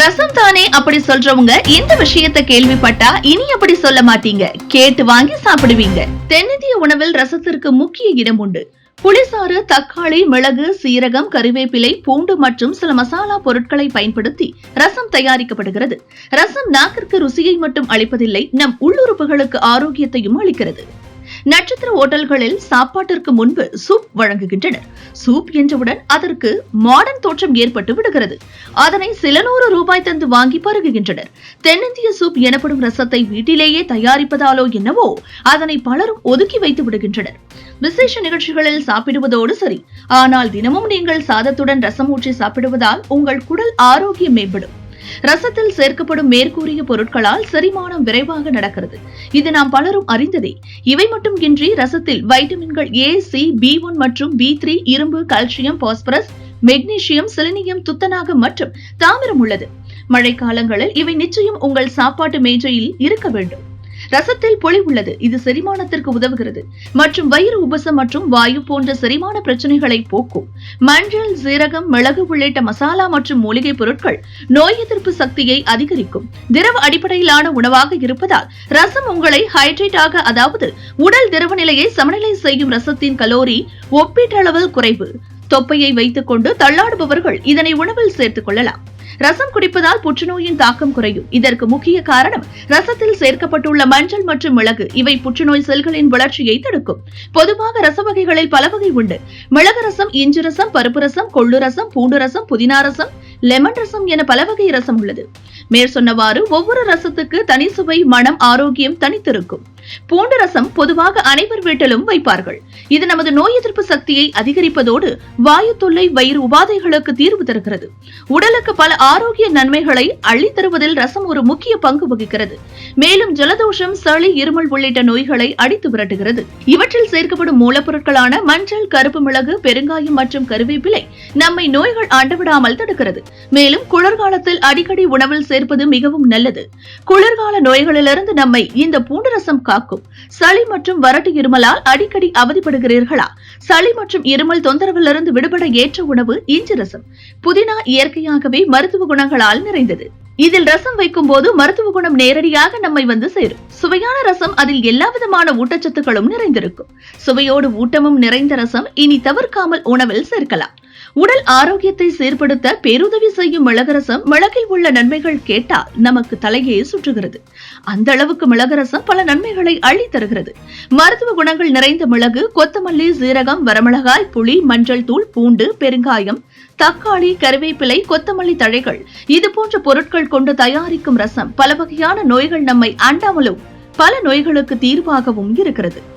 ரசம் தானே அப்படி சொல்றவங்க இந்த விஷயத்த கேள்விப்பட்டா இனி அப்படி சொல்ல மாட்டீங்க. கேட்டு வாங்கி சாப்பிடுவீங்க. தென்னிந்திய உணவில் ரசத்திற்கு முக்கிய இடம் உண்டு. புளிசாறு தக்காளி மிளகு சீரகம் கறிவேப்பிலை பூண்டு மற்றும் சில மசாலா பொருட்களை பயன்படுத்தி ரசம் தயாரிக்கப்படுகிறது. ரசம் நாக்கிற்கு ருசியை மட்டும் அளிப்பதில்லை நம் உள்ளுறுப்புகளுக்கு ஆரோக்கியத்தையும் அளிக்கிறது. நட்சத்திர ஓட்டல்களில் சாப்பாட்டிற்கு முன்பு சூப் வழங்குகின்றனர். சூப் என்றவுடன் அதற்கு மாடர்ன் தோற்றம் ஏற்பட்டு விடுகிறது. அதனை சில நூறு ரூபாய் தந்து வாங்கி பருகுகின்றனர். தென்னிந்திய சூப் எனப்படும் ரசத்தை வீட்டிலேயே தயாரிப்பதாலோ என்னவோ அதனை பலரும் ஒதுக்கி வைத்து விடுகின்றனர். விசேஷ நிகழ்ச்சிகளில் சாப்பிடுவதோடு சரி. ஆனால் தினமும் நீங்கள் சாதத்துடன் ரசம் ஊற்றி சாப்பிடுவதால் உங்கள் குடல் ஆரோக்கியம் மேம்படும். ரசத்தில் சேர்க்கப்படும் மேற்கூறிய பொருட்களால் செரிமானம் விரைவாக நடக்கிறது. இது நாம் பலரும் அறிந்ததே. இவை மட்டும் இன்றி ரசத்தில் வைட்டமின்கள் ஏ சி பி ஒன் மற்றும் பி த்ரீ இரும்பு கால்சியம் பாஸ்பரஸ் மெக்னீசியம் செலினியம் துத்தநாகம் மற்றும் தாமிரம் உள்ளது. மழைக்காலங்களில் இவை நிச்சயம் உங்கள் சாப்பாட்டு மேஜையில் இருக்க வேண்டும். ரசத்தில் பொலி உள்ளது. இது செரிமானத்திற்கு உதவுகிறது. மற்றும் வயிறு உபசம் மற்றும் வாயு போன்ற செரிமான பிரச்சனைகளை போக்கும். மஞ்சள் சீரகம் மிளகு உள்ளிட்ட மசாலா மற்றும் மூலிகை பொருட்கள் நோய் எதிர்ப்பு சக்தியை அதிகரிக்கும். திரவ அடிப்படையிலான உணவாக இருப்பதால் ரசம் உங்களை ஹைட்ரேட் ஆக அதாவது உடல் திரவ நிலையை சமநிலை செய்யும் ரசத்தின் கலோரி ஒப்பீட்டளவில் குறைவு. தொப்பையை வைத்துக் கொண்டு தள்ளாடுபவர்கள் இதனை உணவில் சேர்த்துக் கொள்ளலாம். ரசம் குடிப்பதால் புற்றுநோயின் தாக்கம் குறையும். இதற்கு முக்கிய காரணம் ரசத்தில் சேர்க்கப்பட்டுள்ள மஞ்சள் மற்றும் மிளகு. இவை புற்றுநோய் செல்களின் வளர்ச்சியை தடுக்கும். பொதுவாக ரச வகைகளில் பல வகை உண்டு. மிளகு ரசம் இஞ்சி ரசம் பருப்பு ரசம் கொள்ளு ரசம் பூண்டு ரசம் புதினா ரசம் லெமன் ரசம் என பல வகை ரசம் உள்ளது. மேற்சொன்னவாறு ஒவ்வொரு ரசத்துக்கு தனி சுவை மனம் ஆரோக்கியம் தனித்திருக்கும். பூண்டு ரசம் பொதுவாக அனைவர் வீட்டிலும் வைப்பார்கள். இது நமது நோய் எதிர்ப்பு சக்தியை அதிகரிப்பதோடு வாயு தொல்லை வயிறு உபாதைகளுக்கு தீர்வு தருகிறது. உடலுக்கு பல ஆரோக்கிய நன்மைகளை அள்ளி தருவதில் ரசம் ஒரு முக்கிய பங்கு வகிக்கிறது. மேலும் ஜலதோஷம் சளி இருமல் உள்ளிட்ட நோய்களை அடித்து விரட்டுகிறது. இவற்றில் சேர்க்கப்படும் மூலப்பொருட்களான மஞ்சள் கருப்பு மிளகு பெருங்காயம் மற்றும் கருவேப்பிலை நம்மை நோய்கள் ஆண்டுவிடாமல் தடுக்கிறது. மேலும் குளிர்காலத்தில் அடிக்கடி உணவில் சேர்ப்பது மிகவும் நல்லது. குளிர்கால நோய்களிலிருந்து நம்மை இந்த பூண்டு ரசம் காக்கும். சளி மற்றும் வறட்டு இருமலால் அடிக்கடி அவதிப்படுகிறீர்களா? சளி மற்றும் இருமல் தொந்தரவிலிருந்து விடுபட ஏற்ற உணவு இஞ்சி ரசம். புதினா இயற்கையாகவே மருத்துவ குணங்களால் நிறைந்தது. இதில் ரசம் வைக்கும் போது மருத்துவ குணம் நேரடியாக நம்மை வந்து சேரும். சுவையான ரசம் அதில் எல்லா விதமான ஊட்டச்சத்துக்களும் நிறைந்திருக்கும். சுவையோடு ஊட்டமும் நிறைந்த ரசம் இனி தவிர்க்காமல் உணவில் சேர்க்கலாம். உடல் ஆரோக்கியத்தை சீர்படுத்த பேருதவி செய்யும் மிளகரசம் மிளகில் உள்ள நன்மைகள் கேட்டால் நமக்கு தலையே சுற்றுகிறது. அந்த அளவுக்கு மிளகரசம் பல நன்மைகளை அள்ளி தருகிறது. மருத்துவ குணங்கள் நிறைந்த மிளகு கொத்தமல்லி சீரகம் வரமிளகாய் புளி மஞ்சள் தூள் பூண்டு பெருங்காயம் தக்காளி கருவேப்பிலை கொத்தமல்லி தழைகள். இது போன்ற பொருட்கள் கொண்டு தயாரிக்கும் ரசம் பல வகையான நோய்கள் நம்மை அண்டாமலும் பல நோய்களுக்கு தீர்வாகவும் இருக்கிறது.